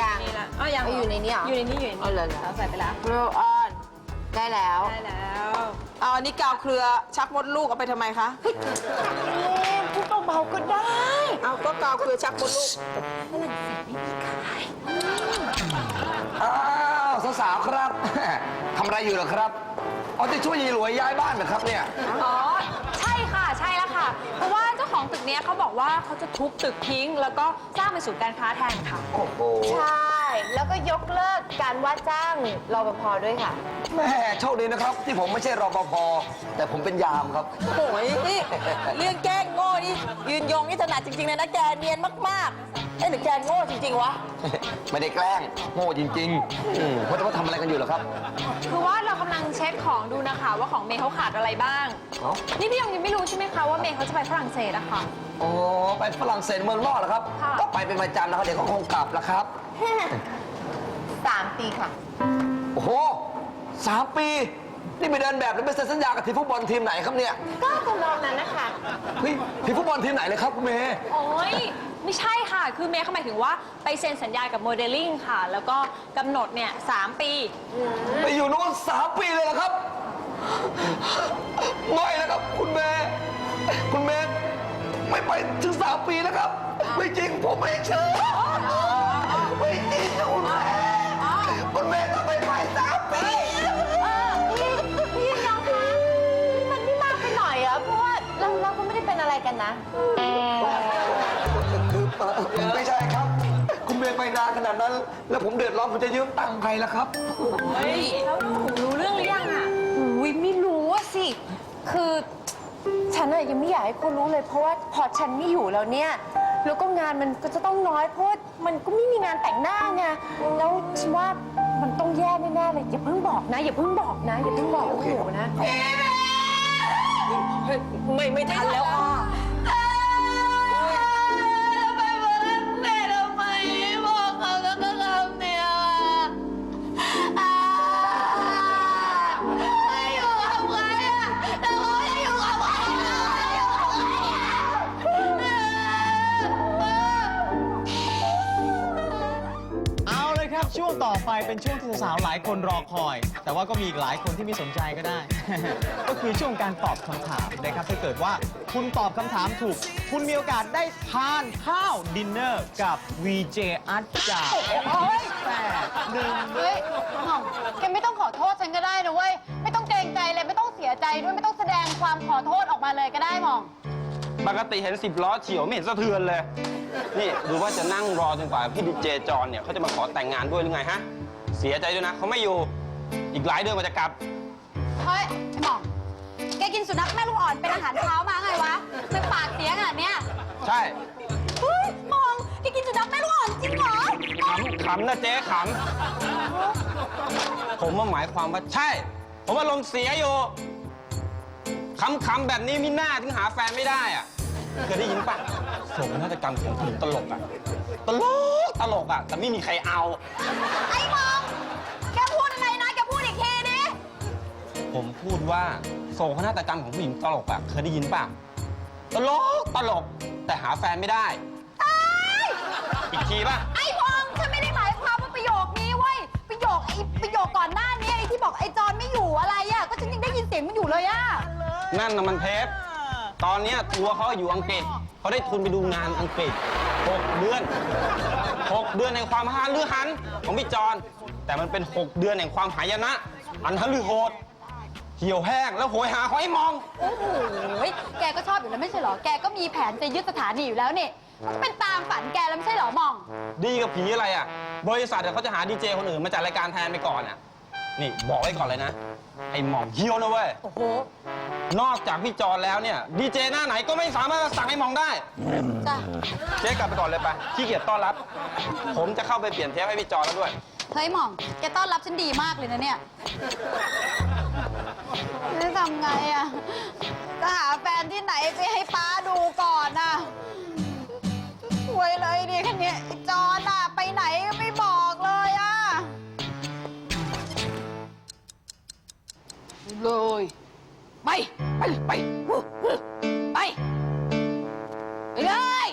ยังนี่ละอ๋อยังเอาอยู่ในนี้เหรออยู่ในนี้อยู่ในเอาเหรอนี้เราใส่ไปแล้วโรลออน ได้แล้ว ได้แล้วเอาอันนี้กาวเครือชักมดลูกเอาไปทำไมคะ พูดเบาๆก็ได้เอาก็กาวเครือชักมดลูก อ้าวสาวๆครับ ทำอะไรอยู่เหรอครับเอาจะช่วยยายหลวยย้ายบ้านเหรอครับเนี่ย อ๋อใช่ค่ะใช่แล้วค่ะ เพราะว่าเจ้า ของตึกเนี้ยเขาบอกว่าเขาจะทุบตึกทิ้ง แล้วก็สร้างเป็นศูนย์การค้าแทนค่ะ โอ้โห ใช่ แล้วก็ยกเลิกการว่าจ้างรปภด้วยค่ะ แม่โชคดีนะครับ ที่ผมไม่ใช่รปภแต่ผมเป็นยามครับ โอ้ยนี่เรื่องแกล้งโง่นี่ยืนยงนี่ถนัดจริงๆเลยนะแกเนียนมากๆเอ้ยหรือแกโง่จริงๆวะไม่ได้แกล้งโง่จริงๆอืมเพราะว่าทำอะไรกันอยู่เหรอครับคือว่าเรากำลังเช็คของดูนะคะ ว่าของเมย์เขาขาดอะไรบ้าง เอ้านี่พี่ยงยังไม่รู้ใช่ไหมคะว่าเมย์เขาจะไปฝรั่งเศสอะค่ะโอ้ไปฝรั่งเศสเมืองนอกเหรอครับ ค่ะ ก็ไปเป็นประจำนะครับเดี๋ยวก็คงกลับแล้วครับ สามปีค่ะ โอ้โหสามปี นี่ไปเดินแบบหรือไปเซ็นสัญญากับทีมฟุตบอลทีมไหนครับเนี่ยก็ทำนองนั้นนะคะ เฮ้ยทีมฟุตบอลทีมไหนเลยครับคุณเมย์โอ้ยไม่ใช่ค่ะ คือเมย์เขาหมายถึงว่าไปเซ็นสัญญากับโมเดลลิ่งค่ะ แล้วก็กำหนดเนี่ยสามปี ไปอยู่นู้นสามปีเลยเหรอครับ ไม่นะครับ คุณเมย์คุณเมย์ไม่ไปถึงสามปีนะครับ ไม่จริงผมไม่เชื่อ กันนะ คือเอ่อไม่ใช่ครับ คุณเมย์ไปนานขนาดนั้น แล้วผมเดือดร้อนผมจะยืมตังค์ใครล่ะครับเฮ้ยแล้วหนูรู้เรื่องหรือยังอะอุ้ยไม่รู้อะสิ คือฉันอะยังไม่อยากให้คนรู้เลย เพราะว่าพอฉันไม่อยู่แล้วเนี่ย แล้วก็งานมันก็จะต้องน้อยเพราะว่ามันก็ไม่มีงานแต่งหน้าไง แล้วฉันว่ามันต้องแย่แน่ๆเลยอย่าเพิ่งบอกนะ อย่าเพิ่งบอกนะ อย่าเพิ่งบอกโอ้โหนะ ไม่ไม่ทันแล้วอะ ครับช่วงต่อไปเป็นช่วงที่สาวๆหลายคนรอคอย แต่ว่าก็มีอีกหลายคนที่ไม่สนใจก็ได้ ก็คือช่วงการตอบคำถามนะครับถ้าเกิดว่าคุณตอบคำถามถูก คุณมีโอกาสได้ทานข้าวดินเนอร์กับ VJ อัจจากแปดหนึ่งเฮ้ยมองแกไม่ต้องขอโทษฉันก็ได้นะเว้ย ไม่ต้องเกรงใจเลย ไม่ต้องเสียใจด้วย ไม่ต้องแสดงความขอโทษออกมาเลยก็ได้หมอง ปกติเห็นสิบล้อเฉียวไม่เห็นสะเทือนเลย นี่หรือว่าจะนั่งรอจนกว่าพี่ดีเจจอนเนี่ยเขาจะมาขอแต่งงานด้วยหรือไงฮะ เสียใจด้วยนะเขาไม่อยู่ อีกหลายเดือนกว่าจะกลับ เฮ้ยไอ้หม่องแกกินสุนัขแม่ลูกอ่อนเป็นอาหารเช้ามาไงวะไม่ปากเสียขนาดเนี้ยใช่เฮ้ยหม่องแกกินสุนัขแม่ลูกอ่อนจริงเหรอขำขำนะเจ๊ขำผมว่าหมายความว่าใช่ ผมว่าลงณ์เสียอยู่ ขำขำๆแบบนี้มีหน้าถึงหาแฟนไม่ได้อะเคยได้ยินปะโศกนาฏกรรมของผู้หญิงตลกอะตลกตลกอะแต่ไม่มีใครเอา ไอ้หม่องแกพูดอะไรนะแกพูดอีกทีดิผมพูดว่าโศกนาฏกรรมของผู้หญิงตลกอะเคยได้ยินป่ะตลกตลกแต่หาแฟนไม่ได้อีกทีป่ะไอ้พองฉันไม่ได้หมายความว่าประโยคนี้เว้ยประโยคไอ้ประโยคก่อนหน้านี้ไอ้ที่บอกไอ้จอนไม่อยู่อะไรอะก็ฉันยังได้ยินเสียงมันอยู่เลยอะ นั่นน่ะมันเทปตอนเนี้ยตัวเขาอยู่อังกฤษเขาได้ทุนไปดูงานอังกฤษ6เดือน6เดือนในความหาลือหันของพี่จอนแต่มันเป็น6เดือนแห่งความหายนะ อันหลือโหดเหี่ยวแห้งแล้วโหยหาของไอ้มอง โอ้โหแกก็ชอบอยู่แล้วไม่ใช่เหรอ แกก็มีแผนจะยึดสถานีอยู่แล้วนี่มันก็เป็นตามฝันแกแล้วไม่ใช่เหรอหมอง ดีกับผีอะไรอะ บริษัทเดี๋ยวเขาจะหาดีเจคนอื่นมาจัดรายการแทนไปก่อนอะ นี่บอกไว้ก่อนเลยนะ ไอ้หม่อมเฮี้ยวนะเว้ย โอ้โห นอกจากพี่จอนแล้วเนี่ยดีเจหน้าไหนก็ไม่สามารถสั่งให้มองได้ จ้ะ เจ๊กลับไปก่อนเลยไปขี้เกียจต้อนรับ ผมจะเข้าไปเปลี่ยนเทปให้พี่จอนแล้วด้วย เฮ้ยหมอง แกต้อนรับฉันดีมากเลยนะเนี่ยจะทำไงอะจะหาแฟนที่ไหนไปให้ป้าดูก่อนอะหวยเลยดิคันเนี้ยไอ้จอนอะไปไหน เลย ไป ไป ไป ไป ไปเลย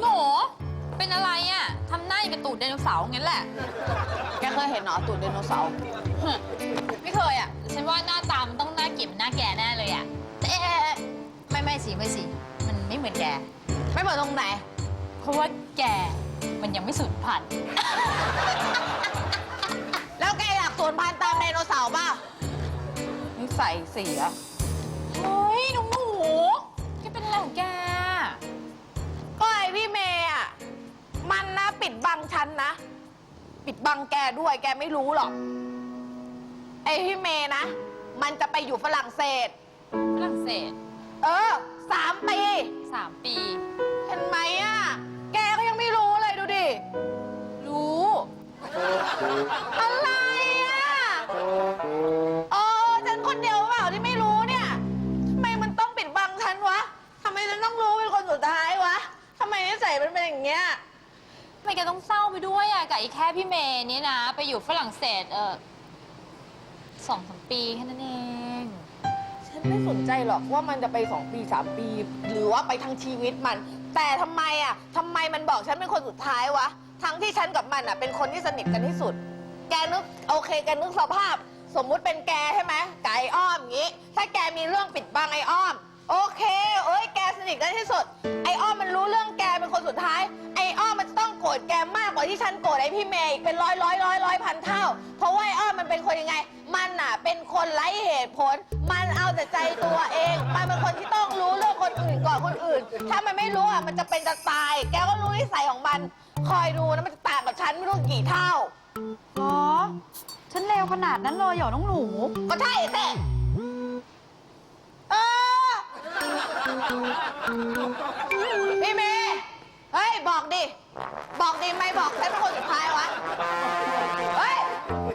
หนู เป็นอะไรอะทำหน้าอย่างกับตูดไดโนเสาร์งั้นแหละ แกเคยเห็นหนอตูดไดโนเสาร์ไม่เคยอะ ฉันว่าหน้าตามต้องหน้าเก็บหน้าแกแน่เลยอะเอ๊ะไม่ไม่สิไม่สิ มันไม่เหมือนแก ไม่เหมือนตรงไหน เพราะว่าแก มันยังไม่สูญพันธุ์ แล้วแกอยากสูญพันธุ์ตามไดโนเสาร์ป่ะนิสัยเสีย เฮ้ยน้องหนูแกเป็นอะไรของแกก็ไอพี่เมย์อะ มันนะปิดบังฉันนะ ปิดบังแกด้วยแกไม่รู้หรอก ไอพี่เมย์นะ มันจะไปอยู่ฝรั่งเศส ฝรั่งเศสเออสามปี สามปี เห็นไหมอะ อะไรอะเออฉันคนเดียวเปล่าที่ไม่รู้เนี่ยทำไมมันต้องปิดบังฉันวะทำไมฉันต้องรู้เป็นคนสุดท้ายวะทำไมนิสัยมันเป็นอย่างเงี้ย ทำไมแกต้องเศร้าไปด้วยอะกับไอ้แค่พี่เมย์เนี่ยนะ ไปอยู่ฝรั่งเศสเออสองสามปีแค่นั้นเอง ฉันไม่สนใจหรอกว่ามันจะไปสองปีสามปี หรือว่าไปทั้งชีวิตมัน แต่ทำไมอะทำไมมันบอกฉันเป็นคนสุดท้ายวะ ทั้งที่ฉันกับมันอะ เป็นคนที่สนิทกันที่สุด แกนึกโอเคแกนึกสภาพ สมมุติเป็นแกใช่ไหมไก่อ้อมอย่างงี้ ถ้าแกมีเรื่องปิดบังไอ้อ้อม โอเคเอ้ยแกสนิทกันที่สุด ไอ้อ้อมมันรู้เรื่องแกเป็นคนสุดท้าย ไอ้อ้อมมันจะต้องโกรธแกมากกว่าที่ฉันโกรธไอ้พี่เมย์อีกเป็นร้อยร้อยร้อยร้อยพันเท่า เพราะว่าไอ้อ้อมมันเป็นคนยังไง มันน่ะ เป็นคนไร้เหตุผล มันเอาแต่ใจตัวเอง มันเป็นคนที่ต้องรู้เรื่องคนอื่นก่อนคนอื่น ถ้ามันไม่รู้อะมันจะเป็นจะตาย แกก็รู้นิสัยของมัน คอยดูนะมันจะต่างกับฉันไม่รู้กี่เท่าอ๋อฉันเลวขนาดนั้นเลยเหรอน้องหนู ก็ใช่สิเออพี่เมย์เฮ้ย บอกดิ บอกดิไม่บอกฉันเป็นคนสุดท้ายวะ เฮ้ย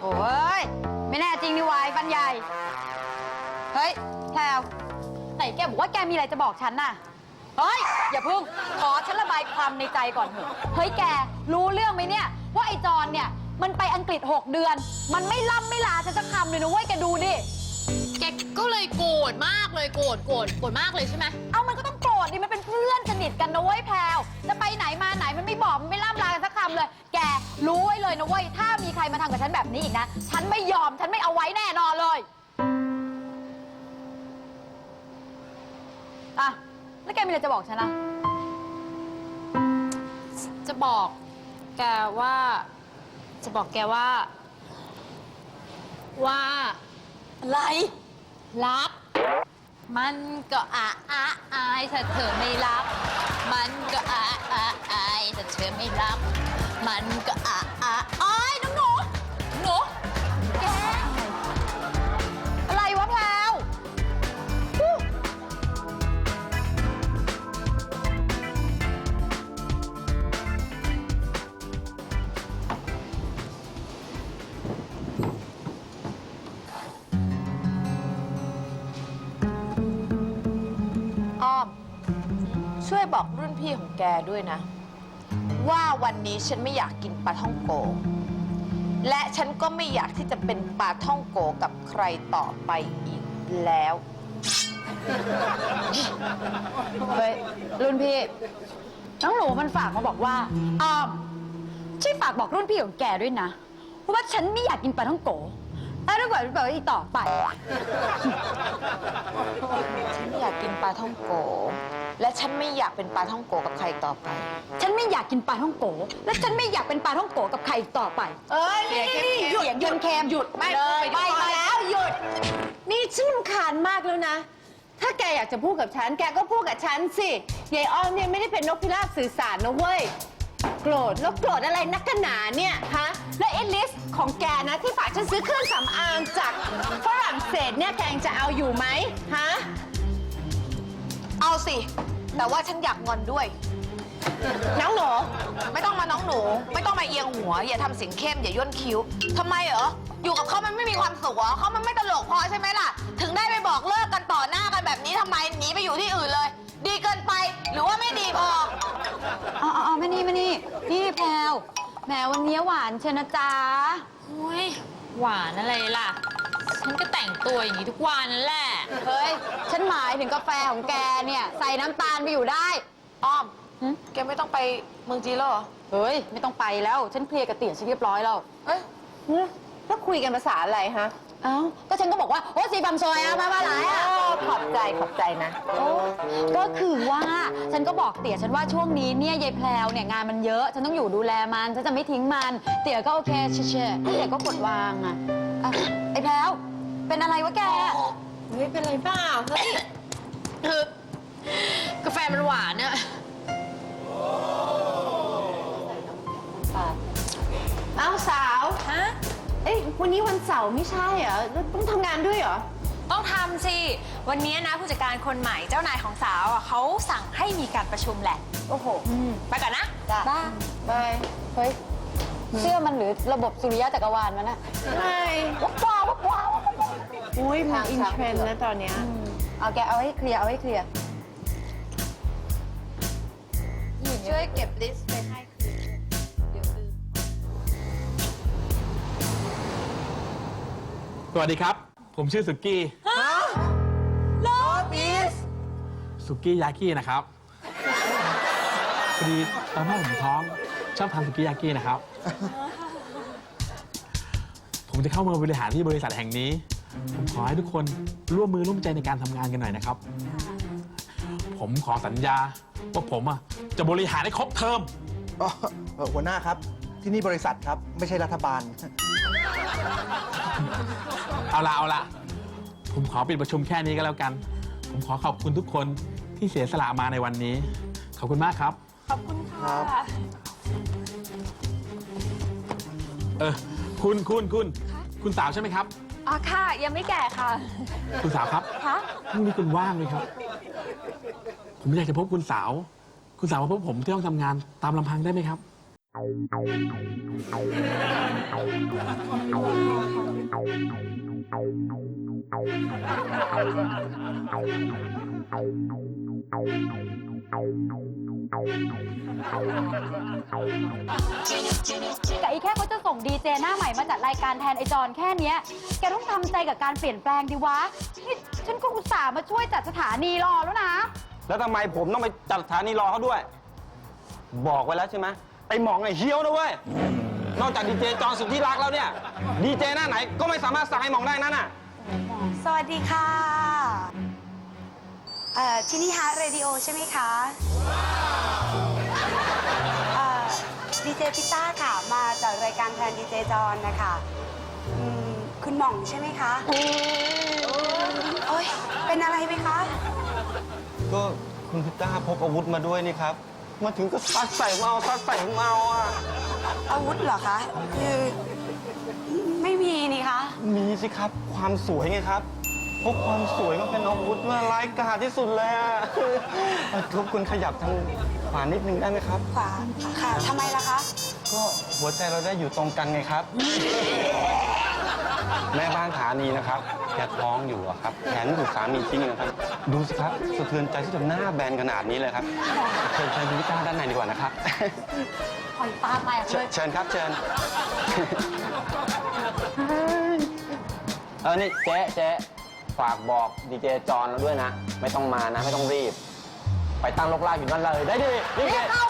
โอ้ย ไม่แน่จริงนี่วายฟันใหญ่ เฮ้ยแพลวไหนแกบอกว่าแกมีอะไรจะบอกฉันน่ะ เฮ้ย อย่าพึ่ง ขอฉันระบายความในใจก่อนเถอะเฮ้ยแก รู้เรื่องไหมเนี่ย ว่าไอ้จอนเนี่ย มันไปอังกฤษ 6 เดือน มันไม่ล่ำไม่ลาฉันสักคำเลยนะเว้ยแกดูดิ แกก็เลยโกรธมากเลยโกรธโกรธโกรธมากเลยใช่ไหมเอามันก็ต้องโกรธดิ มันเป็นเพื่อนสนิทกันนะเว้ยแพลวจะไปไหนมาไหนมันไม่บอกมันไม่ล่ำลากันสักคำเลย แกรู้ไว้เลยนะเว้ย ถ้ามีใครมาทำกับฉันแบบนี้อีกนะ ฉันไม่ยอม ฉันไม่เอาไว้แน่นอนเลย อะ แล้วแกมีอะไรจะบอกฉันอะ จะบอกแกว่า จะบอกแกว่า ว่าอะไรรัก มันก็อาอาอายถ้าเธอไม่รัก มันก็อาอาอายถ้าเธอไม่รัก มันก็อา บอกรุ่นพี่ของแกด้วยนะ ว่าวันนี้ฉันไม่อยากกินปลาท่องโก และฉันก็ไม่อยากที่จะเป็นปลาท่องโกกับใครต่อไปอีกแล้ว เฮ้ย รุ่นพี่ น้องหนูมันฝากมาบอกว่าอ้อมช่วยฝากบอกรุ่นพี่ของแกด้วยนะ ว่าฉันไม่อยากกินปลาท่องโก แล้วถ้าเกิดแบบอีกต่อไปฉันไม่อยากกินปลาท่องโก และฉันไม่อยากเป็นปลาท่องโกกับใครต่อไป ฉันไม่อยากกินปลาท่องโก และฉันไม่อยากเป็นปลาท่องโกกับใครอีกต่อไป เอ้ยเสียงเข้มๆหยุดเสียงหยุดเข้มๆหยุดไม่เลยไปไปมาแล้วหยุด นี่ฉันรำคาญมากแล้วนะ ถ้าแกอยากจะพูดกับฉัน แกก็พูดกับฉันสิยายอ้อมเนี่ยไม่ได้เป็นนกพิราบสื่อสารนะเว้ย โกรธแล้วโกรธอะไรนักกันหนาเนี่ยฮะแล้วไอ้ลิสต์ของแกนะที่ฝากฉันซื้อเครื่องสำอางจากฝรั่งเศสเนี่ยแกยังจะเอาอยู่ไหมฮะเอาสิ แต่ว่าฉันอยากงอนด้วย น้องหนูไม่ต้องมาน้องหนู ไม่ต้องมาเอียงหัว อย่าทำเสียงเข้มอย่าย่นคิ้วทำไมเหรออยู่กับเขามันไม่มีความสุขเหรอเขามันไม่ตลกพอใช่ไหมล่ะ ถึงได้ไปบอกเลิกกันต่อหน้ากันแบบนี้ทำไมหนีไปอยู่ที่อื่นเลย ดีเกินไป หรือว่าไม่ดีพอ อ๋ออ๋อไม่นี่ไม่นี่นี่แพลวแหมวันนี้หวานเชยวนะจ๊ะโอ้ยหวานอะไรล่ะ ฉันก็แต่งตัวอย่างนี้ทุกวันนั่นแหละ เฮ้ย ฉันหมายถึงกาแฟของแกเนี่ย ใส่น้ำตาลไปอยู่ได้ อ้อม หึ แกไม่ต้องไปเมืองจีนแล้วเหรอ เฮ้ย ไม่ต้องไปแล้ว ฉันเคลียร์กับเตี๋ยฉันเรียบร้อยแล้ว เอ้ย แล้วคุยกันภาษาอะไรฮะ เอ้าก็ฉันก็บอกว่า โอ้สีบัมซอยอะมามาหลายอะขอบใจขอบใจนะก็คือว่าฉันก็บอกเตี๋ยฉันว่าช่วงนี้เนี่ยยายแพลวเนี่ยงานมันเยอะ ฉันต้องอยู่ดูแลมันฉันจะไม่ทิ้งมัน เตี๋ยก็โอเคเช่ๆเตี๋ยก็กดวางอะอะไอ้แพลวเป็นอะไรวะแก เฮ้ยเป็นไรเปล่าเฮ้ยคือกาแฟมันหวานเนี่ วันนี้วันเสาร์ไม่ใช่เหรอแล้วต้องทำงานด้วยเหรอ ต้องทำสิ วันนี้นะผู้จัดการคนใหม่เจ้านายของสาวอะเขาสั่งให้มีการประชุมแหละ โอ้โหไปก่อนนะ บ้าบายเฮ้ย เสื้อมันหรือระบบสุริยะจักรวาลมันอะใช่ว้าวว้าวว้าวอุ้ยมันอินเทรนด์นะตอนเนี้ยเอาแกเอาให้เคลียร์เอาให้เคลียร์ช่วยเก็บลิสต์ วัสดีครับ ผมชื่อสุกี้สุกี้ยากินะครับพอดีตอนแม่ผมท้องชอบทานสุกี้ยากินะครับ ผมจะเข้ามาบริหารที่บริษัทแห่งนี้ ผมขอให้ทุกคนร่วมมือร่วมใจในการทำงานกันหน่อยนะครับ ผมขอสัญญาว่าผมอะจะบริหารให้ครบเทอมอ๋อเอ่อหัวหน้าครับ ที่นี่บริษัทครับ ไม่ใช่รัฐบาล เอาละเอาละผมขอปิดประชุมแค่นี้ก็แล้วกัน ผมขอขอบคุณทุกคนที่เสียสละมาในวันนี้ ขอบคุณมากครับครับเออ คุณคุณคุณคุณสาวใช่ไหมครับ อ๋อค่ะ ยังไม่แก่ค่ะคุณสาวครับคะพรุ่งนี้คุณว่างไหมครับ ผมอยากจะพบคุณสาว คุณสาวมาพบผมที่ห้องทำงานตามลำพังได้ไหมครับ แต่อีแค่เขาจะส่งดีเจหน้าใหม่มาจัดรายการแทนไอจอนแค่เนี้ย แกต้องทำใจกับการเปลี่ยนแปลงดิวะนี่ฉันก็อุตส่าห์มาช่วยจัดสถานีรอแล้วนะ แล้วทำไมผมต้องไปจัดสถานีรอเขาด้วย บอกไว้แล้วใช่ไหมไอหมองไอเฮี้ยวนะเว้ย นอกจากดีเจจอนสุดที่รักแล้วเนี่ยดีเจหน้าไหนก็ไม่สามารถสั่งให้หมองได้นั่นน่ะสวัสดีค่ะ เอ่อที่นี่ฮาร์ดเรดิโอใช่ไหมคะเอ่อดีเจพิต้าค่ะ มาจากรายการแทนดีเจจอนนะคะอืมคุณหม่องใช่ไหมคะ โอ้ยเป็นอะไรไหมคะ ก็คุณพิต้าพกอาวุธมาด้วยนี่ครับ มาถึงก็ซัดใส่ผมเอาซัดใส่ผมเอาอะ อาวุธเหรอคะ คือ ไม่มีนี่คะ มีสิครับ ความสวยไงครับพกความสวยมาเป็นอาวุธมาร้ายกาจที่สุดเลยอะเอ่อรบกวนขยับทางขวานิดนึงได้ไหมครับ ขวาค่ะทำไมล่ะคะ ก็หัวใจเราได้อยู่ตรงกันไงครับ แม่บ้านฐานีนะครับแกท้องอยู่อะครับแขนถูกสามีทิ้งนะครับ ดูสิครับสะเทือนใจที่จนหน้าแบนขนาดนี้เลยครับเชิญเชิญคุณพิต้าด้านในดีกว่านะครับปล่อยตาแตกเชิเลญยเชิญครับเชิญเออนี่เจ๊เจ๊ฝากบอกดีเจจอนเราด้วยนะ ไม่ต้องมานะ ไม่ต้องรีบ ไปตั้งลกลากอยู่นั่นเลยได้ดิรีบรีบเข้า